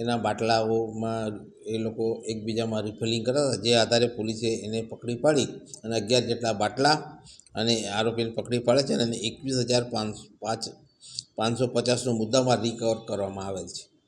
એના બાટલાઓમાં એ લોકો એકબીજામાં રિફિલિંગ કરતા હતા. જે આધારે પોલીસે એને પકડી પાડી અને અગિયાર જેટલા બાટલા અને આરોપીને પકડી પાડે છે અને એકવીસ હજાર પાંચ પાંચ પાંચસો પચાસનો મુદ્દામાં રિકવર કરવામાં આવેલ છે.